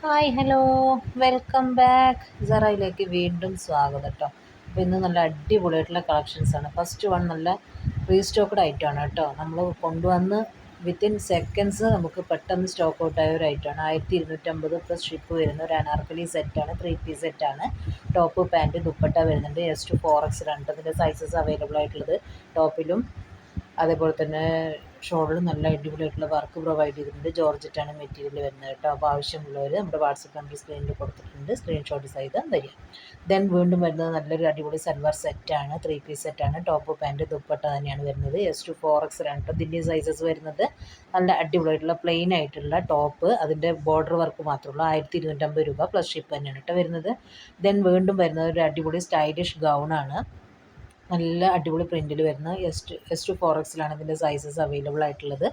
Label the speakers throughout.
Speaker 1: Hi hello. Welcome back. സറയിലേക്ക് വീണ്ടും സ്വാഗതം കേട്ടോ അപ്പോൾ ഇന്ന് നല്ല അടിപൊളിയായിട്ടുള്ള കളക്ഷൻസാണ് ഫസ്റ്റ് വൺ നല്ല റീസ്റ്റോക്ക്ഡ് ഐറ്റമാണ് കേട്ടോ നമ്മൾ കൊണ്ടുവന്ന് വിത്തിൻ സെക്കൻഡ്സ് നമുക്ക് പെട്ടെന്ന് സ്റ്റോക്ക് ഔട്ട് ആയ ഒരു ഐറ്റമാണ് ആയിരത്തി ഇരുന്നൂറ്റമ്പത് പ്ലസ് ഷിപ്പ് വരുന്ന ഒരു അനാർക്കലി സെറ്റാണ് ത്രീ പീസ് സെറ്റാണ് ടോപ്പ് പാന്റ് ദുപ്പട്ട വരുന്നുണ്ട്. എസ് ടു ഫോർ എക്സ് രണ്ട് അതിന്റെ സൈസസ് അവൈലബിൾ ആയിട്ടുള്ളത്. ടോപ്പിലും അതേപോലെ തന്നെ ഷോളിൽ നല്ല അടിപൊളിയായിട്ടുള്ള വർക്ക് പ്രൊവൈഡ് ചെയ്തിട്ടുണ്ട്. ജോർജറ്റാണ് മെറ്റീരിയൽ വരുന്നത് കേട്ടോ. അപ്പോൾ ആവശ്യമുള്ളവർ നമ്മുടെ വാട്സപ്പ് നമ്പർ സ്ക്രീനിൽ കൊടുത്തിട്ടുണ്ട്. സ്ക്രീൻഷോട്ട് സഹിതം വരിക ദെൻ വീണ്ടും വരുന്നത് നല്ലൊരു അടിപൊളി സൽവാർ സെറ്റാണ് ത്രീ പീസ് സെറ്റാണ് ടോപ്പ് പാന്റ് ദുപ്പട്ട തന്നെയാണ് വരുന്നത്. എസ് ടു ഫോർ എക്സ് രണ്ട് ഇതിന്റെ സൈസസ് വരുന്നത്. നല്ല അടിപൊളിയായിട്ടുള്ള പ്ലെയിൻ ആയിട്ടുള്ള ടോപ്പ് അതിന്റെ ബോർഡർ വർക്ക് മാത്രമുള്ളൂ ആയിരത്തി ഇരുന്നൂറ്റമ്പത് രൂപ പ്ലസ് ഷിപ്പ് തന്നെയാണ് കേട്ടോ വരുന്നത്. ദെൻ വീണ്ടും വരുന്നത് ഒരു അടിപൊളി സ്റ്റൈലിഷ് ഗൗണാണ് നല്ല അടിപൊളി പ്രിന്റിൽ വരുന്ന എസ് എസ് ടു ഫോർ എക്സിലാണ് ഇതിന്റെ സൈസസ് അവൈലബിൾ ആയിട്ടുള്ളത്.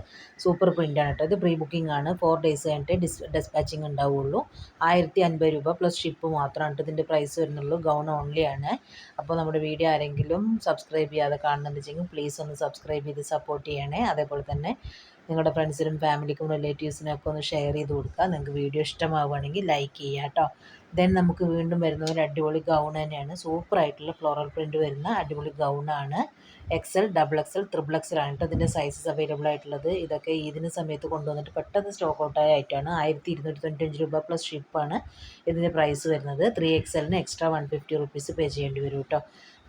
Speaker 1: സൂപ്പർ പ്രിന്റാണ് കേട്ടോ ഇത് പ്രീ ബുക്കിംഗ് ആണ്. ഫോർ ഡേയ്സ് കഴിഞ്ഞിട്ട് ഡിസ് ഡെസ്പാച്ചിങ് ഉണ്ടാവുള്ളൂ. ആയിരത്തി അൻപത് രൂപ പ്ലസ് ഷിപ്പ് മാത്രമാണ് ഇതിന്റെ പ്രൈസ് വരുന്നുള്ളൂ. ഗൗൺ ഓൺലി ആണ്. അപ്പോൾ നമ്മുടെ വീഡിയോ ആരെങ്കിലും സബ്സ്ക്രൈബ് ചെയ്യാതെ കാണുന്നുണ്ടെങ്കിൽ പ്ലീസ് ഒന്ന് സബ്സ്ക്രൈബ് ചെയ്ത് സപ്പോർട്ട് ചെയ്യണേ. അതേപോലെ തന്നെ നിങ്ങളുടെ ഫ്രണ്ട്സിനും ഫാമിലിക്കും റിലേറ്റീവ്സിനും ഒക്കെ ഒന്ന് ഷെയർ ചെയ്ത് കൊടുക്കുക. നിങ്ങൾക്ക് വീഡിയോ ഇഷ്ടമാവുകയാണെങ്കിൽ ലൈക്ക് ചെയ്യുക കേട്ടോ ദെൻ നമുക്ക് വീണ്ടും വരുന്ന ഒരു അടിപൊളി ഗൗൺ തന്നെയാണ്. സൂപ്പർ ആയിട്ടുള്ള ഫ്ലോറൽ പ്രിന്റ് വരുന്ന അടിപൊളി ഗൗണാണ് എക്സൽ ഡബിൾ എക്സൽ ത്രിബിൾ എക്സലാണ് കേട്ടോ ഇതിന്റെ സൈസസ് അവൈലബിൾ ആയിട്ടുള്ളത്. ഇതൊക്കെ ഈദിന് സമയത്ത് കൊണ്ടുവന്നിട്ട് പെട്ടെന്ന് സ്റ്റോക്ക് ഔട്ടായ ഐറ്റമാണ് ആയിരത്തി ഇരുന്നൂറ്റി തൊണ്ണൂറ്റഞ്ച് രൂപ പ്ലസ് ഷിപ്പാണ് ഇതിന്റെ പ്രൈസ് വരുന്നത്. Three എക്സലിന് extra one fifty rupees pay ചെയ്യേണ്ടി വരും കേട്ടോ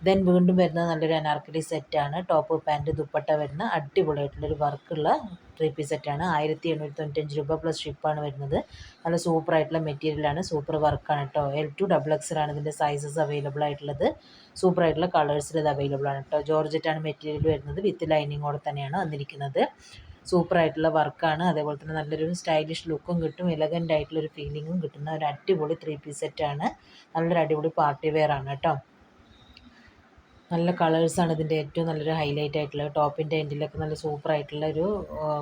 Speaker 1: ദെൻ വീണ്ടും വരുന്ന നല്ലൊരു അനാർക്കലി സെറ്റാണ് ടോപ്പ് പാന്റ് ദുപ്പട്ട വരുന്ന അടിപൊളിയായിട്ടുള്ളൊരു വർക്കുള്ള ത്രീ പീസ് സെറ്റാണ് ആയിരത്തി എണ്ണൂറ്റി തൊണ്ണൂറ്റഞ്ച് രൂപ പ്ലസ് ഷിപ്പാണ് വരുന്നത്. നല്ല സൂപ്പർ ആയിട്ടുള്ള മെറ്റീരിയലാണ് സൂപ്പർ വർക്കാണ് കേട്ടോ എൽ ടു ഡബിൾ എക്സലാണ് ഇതിന്റെ സൈസസ് അവൈലബിൾ ആയിട്ടുള്ളത്. സൂപ്പർ ആയിട്ടുള്ള കളേഴ്സിൽ ഇത് അവൈലബിൾ ആണ് കേട്ടോ ജോർജറ്റാണ് മെറ്റീരിയൽ വരുന്നത്. വിത്ത് ലൈനിങ്ങോടെ തന്നെയാണ് വന്നിരിക്കുന്നത്. സൂപ്പർ ആയിട്ടുള്ള വർക്കാണ് അതേപോലെ തന്നെ നല്ലൊരു സ്റ്റൈലിഷ് ലുക്കും കിട്ടും. എലഗന്റ് ആയിട്ടുള്ളൊരു ഫീലിങ്ങും കിട്ടുന്ന ഒരു അടിപൊളി ത്രീ പീസ് സെറ്റാണ് നല്ലൊരു അടിപൊളി പാർട്ടി വെയർ ആണ് കേട്ടോ. നല്ല കളേഴ്സാണ് ഇതിന്റെ ഏറ്റവും നല്ലൊരു ഹൈലൈറ്റ് ആയിട്ടുള്ള ടോപ്പിന്റെ എൻഡിലൊക്കെ നല്ല സൂപ്പർ ആയിട്ടുള്ള ഒരു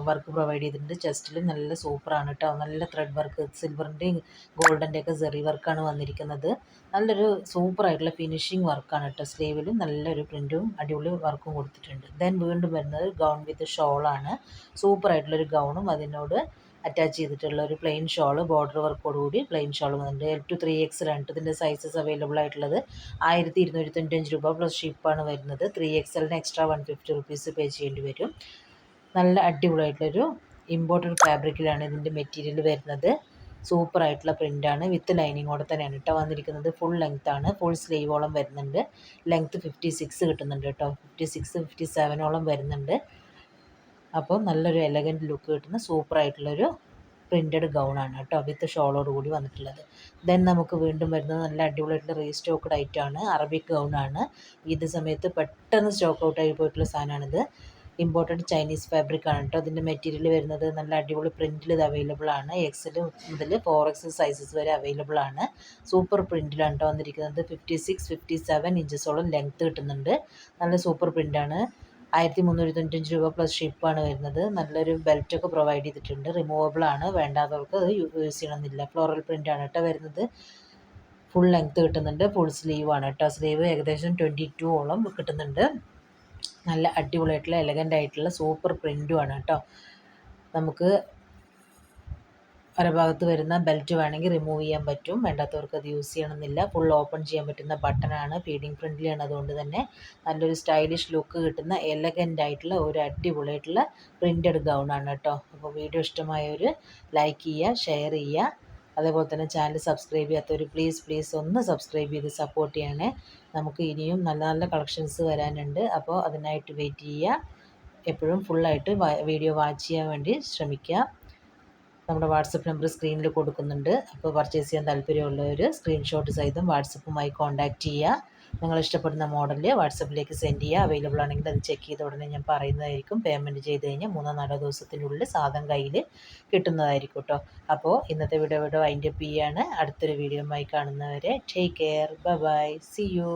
Speaker 1: വർക്ക് പ്രൊവൈഡ് ചെയ്തിട്ടുണ്ട്. ചെസ്റ്റിൽ നല്ല സൂപ്പറാണ് കേട്ടോ നല്ല ത്രെഡ് വർക്ക് സിൽവറിന്റെയും ഗോൾഡന്റെ ഒക്കെ സെറി വർക്കാണ് വന്നിരിക്കുന്നത്. നല്ലൊരു സൂപ്പർ ആയിട്ടുള്ള ഫിനിഷിങ് വർക്കാണ് കേട്ടോ സ്ലീവിലും നല്ലൊരു പ്രിന്റും അടിപൊളി വർക്കും കൊടുത്തിട്ടുണ്ട്. ദെൻ വീണ്ടും വരുന്നത് ഗൗൺ വിത്ത് ഷോളാണ് സൂപ്പർ ആയിട്ടുള്ളൊരു ഗൗണും അതിനോട് അറ്റാച്ച് ചെയ്തിട്ടുള്ള ഒരു പ്ലെയിൻ ഷോൾ ബോർഡർ വർക്കോട് കൂടി പ്ലെയിൻ ഷോൾ വന്നിട്ടുണ്ട് എൽ ടു ത്രീ എക്സ് രണ്ട് ഇതിന്റെ സൈസസ് അവൈലബിൾ ആയിട്ടുള്ളത് ആയിരത്തി ഇരുന്നൂറ്റി രൂപ പ്ലസ് ഷിപ്പാണ് വരുന്നത്. Three എക്സലിന് extra one fifty rupees pay ചെയ്യേണ്ടി വരും. നല്ല അടിപൊളിയായിട്ടുള്ളൊരു ഇമ്പോർട്ടന്റ് ഫാബ്രിക്കിലാണ് ഇതിന്റെ മെറ്റീരിയൽ വരുന്നത്. സൂപ്പർ ആയിട്ടുള്ള പ്രിന്റാണ് വിത്ത് ലൈനിങ്ങോടെ തന്നെയാണ് കേട്ടോ വന്നിരിക്കുന്നത്. ഫുൾ ലെങ്ത് ആണ്. ഫുൾ സ്ലീവോളം വരുന്നുണ്ട്. ലെങ്ത്ത് ഫിഫ്റ്റി സിക്സ് കിട്ടുന്നുണ്ട് കേട്ടോ. ഫിഫ്റ്റി സിക്സ് ഫിഫ്റ്റി സെവനോളം വരുന്നുണ്ട്. അപ്പോൾ നല്ലൊരു എലഗന്റ് ലുക്ക് കിട്ടുന്ന സൂപ്പർ ആയിട്ടുള്ളൊരു പ്രിന്റഡ് ആണ് കേട്ടോ വിത്ത് ഷോളോട് കൂടി വന്നിട്ടുള്ളത്. ദെൻ നമുക്ക് വീണ്ടും വരുന്നത് നല്ല അടിപൊളിയായിട്ടുള്ള റീസ്റ്റോക്ക്ഡ് ഐറ്റമാണ് അറബിക് ഗൗൺ ആണ്. ഇത് സമയത്ത് പെട്ടെന്ന് സ്റ്റോക്ക് ഔട്ട് ആയി പോയിട്ടുള്ള സാധനമാണിത്. ഇമ്പോർട്ടന്റ് ചൈനീസ് ഫാബ്രിക് ആണ് കേട്ടോ. അതിന്റെ മെറ്റീരിയൽ വരുന്നത് നല്ല അടിപൊളി പ്രിന്റിൽ ഇത് അവൈലബിൾ ആണ്. എക്സൽ മുതൽ ഫോർ എക്സ് സൈസസ് വരെ അവൈലബിൾ ആണ്. സൂപ്പർ പ്രിന്റിലാണ് കേട്ടോ വന്നിരിക്കുന്നത്. ഫിഫ്റ്റി സിക്സ് ഫിഫ്റ്റി സെവൻ ഇഞ്ചസോളം ലെങ്ത്ത് കിട്ടുന്നുണ്ട്. നല്ല സൂപ്പർ പ്രിന്റാണ് ആയിരത്തി മുന്നൂറ്റി തൊണ്ണൂറ്റഞ്ച് രൂപ പ്ലസ് ഷിപ്പാണ് വരുന്നത്. നല്ലൊരു ബെൽറ്റ് ഒക്കെ പ്രൊവൈഡ് ചെയ്തിട്ടുണ്ട്. റിമൂവബിൾ ആണ്. വേണ്ടാത്തവർക്ക് അത് യൂസ് ചെയ്യണമെന്നില്ല. ഫ്ലോറൽ പ്രിന്റ് ആണ് കേട്ടോ വരുന്നത്. ഫുൾ ലെങ്ത്ത് കിട്ടുന്നുണ്ട്. ഫുൾ സ്ലീവ് ആണ് കേട്ടോ. സ്ലീവ് ഏകദേശം ട്വന്റി ടു ഓളം കിട്ടുന്നുണ്ട്. നല്ല അടിപൊളിയായിട്ടുള്ള എലഗന്റ് ആയിട്ടുള്ള സൂപ്പർ പ്രിന്റുമാണ് കേട്ടോ. നമുക്ക് ഭാഗത്ത് വരുന്ന ബെൽറ്റ് വേണമെങ്കിൽ റിമൂവ് ചെയ്യാൻ പറ്റും. വേണ്ടാത്തവർക്ക് അത് യൂസ് ചെയ്യണമെന്നില്ല. ഫുൾ ഓപ്പൺ ചെയ്യാൻ പറ്റുന്ന ബട്ടണാണ് ഫീഡിങ് ഫ്രണ്ട്ലിയാണ് അതുകൊണ്ട് തന്നെ നല്ലൊരു സ്റ്റൈലിഷ് ലുക്ക് കിട്ടുന്ന എലഗന്റ് ആയിട്ടുള്ള ഒരു അടിപൊളിയായിട്ടുള്ള പ്രിന്റഡ് ആണ് കേട്ടോ. അപ്പോൾ വീഡിയോ ഇഷ്ടമായവർ ലൈക്ക് ചെയ്യുക ഷെയർ ചെയ്യുക. അതേപോലെ തന്നെ ചാനൽ സബ്സ്ക്രൈബ് ചെയ്യാത്തവർ പ്ലീസ് പ്ലീസ് ഒന്ന് സബ്സ്ക്രൈബ് ചെയ്ത് സപ്പോർട്ട് ചെയ്യണേ. നമുക്ക് ഇനിയും നല്ല നല്ല കളക്ഷൻസ് വരാനുണ്ട്. അപ്പോൾ അതിനായിട്ട് വെയിറ്റ് ചെയ്യുക. എപ്പോഴും ഫുള്ളായിട്ട് വീഡിയോ വാച്ച് ചെയ്യാൻ വേണ്ടി ശ്രമിക്കുക. നമ്മുടെ വാട്സപ്പ് നമ്പർ സ്ക്രീനിൽ കൊടുക്കുന്നുണ്ട്. അപ്പോൾ പർച്ചേസ് ചെയ്യാൻ താല്പര്യമുള്ളവർ സ്ക്രീൻഷോട്ട് സഹിതം വാട്സപ്പുമായി കോൺടാക്റ്റ് ചെയ്യുക. നിങ്ങൾ ഇഷ്ടപ്പെടുന്ന മോഡലിൽ വാട്സപ്പിലേക്ക് സെൻഡ് ചെയ്യുക. അവൈലബിൾ ആണെങ്കിൽ അത് ചെക്ക് ചെയ്ത ഉടനെ ഞാൻ പറയുന്നതായിരിക്കും. പേയ്മെന്റ് ചെയ്ത് കഴിഞ്ഞാൽ മൂന്നോ നാലോ ദിവസത്തിനുള്ളിൽ സാധനം കയ്യിൽ കിട്ടുന്നതായിരിക്കും കേട്ടോ. അപ്പോൾ ഇന്നത്തെ വീഡിയോ വീഡിയോ അതിന്റെ പി ആണ് അടുത്തൊരു വീഡിയോയുമായി കാണുന്നവരെ take care bye bye see you